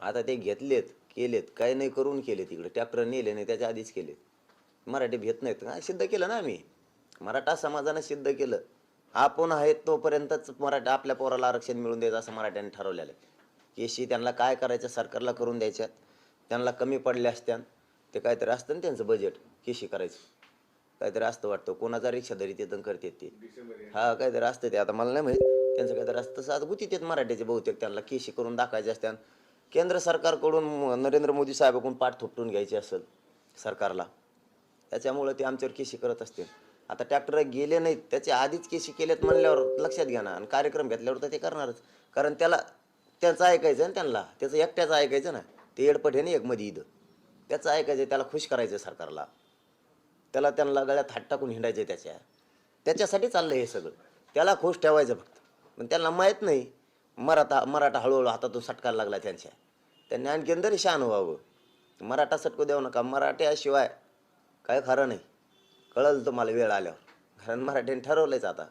आता ते घेतलेत केलेत काही नाही करून केले तिकडे ट्रॅक्टर नेले नाही त्याच्या आधीच केले मराठी भेट नाहीत. हा, सिद्ध केलं ना आम्ही. मराठा समाजानं सिद्ध केलं. आपण आहेत तोपर्यंतच मराठा आपल्या पोराला आरक्षण मिळून द्यायचं असं मराठ्यांनी ठरवलेलं आहे. केशी त्यांना काय करायचं सरकारला करून द्यायच्यात. त्यांना कमी पडले असत्यान. ते काहीतरी असतं ना त्यांचं बजेट केशी करायचं. काहीतरी असतं वाटतं. कोणाचा रिक्षा धरी ते तर करतात ते हा काहीतरी असतं ते. आता मला नाही माहीत. त्यांचं काहीतरी असतं. तसं आता गुती मराठ्याचे बहुतेक. त्यांना केशी करून दाखवायचे असत्यान. केंद्र सरकारकडून नरेंद्र मोदी साहेबाकडून पाठ थोपटून घ्यायची असेल सरकारला त्याच्यामुळं ते आमच्यावर केशी करत असतील. आता ट्रॅक्टर गेले नाहीत त्याच्या आधीच केशी केलेत म्हणल्यावर लक्षात घ्या ना आणि कार्यक्रम घेतल्यावर तर ते करणारच. कारण त्याला त्यांचं ऐकायचं ना त्यांना त्याचं एकट्याचं ऐकायचं ना ते एडपट ना एक मध्ये इथं. त्याचं ऐकायचं त्याला खुश करायचं सरकारला. त्याला त्यांना गळ्यात हात टाकून हिंडायचे त्याच्या. त्याच्यासाठी चाललं हे सगळं. त्याला खुश ठेवायचं फक्त. पण त्यांना माहीत नाही मराठा मराठा हळूहळू हातातून सटकायला लागला त्यांच्या. त्यांनी आणखीन तरी शान व्हावं. मराठा सटकू देऊ नका. मराठ्याशिवाय काय खरं नाही. कळलं तुम्हाला वेळ आल्यावर. कारण मराठ्याने ठरवलंच आता.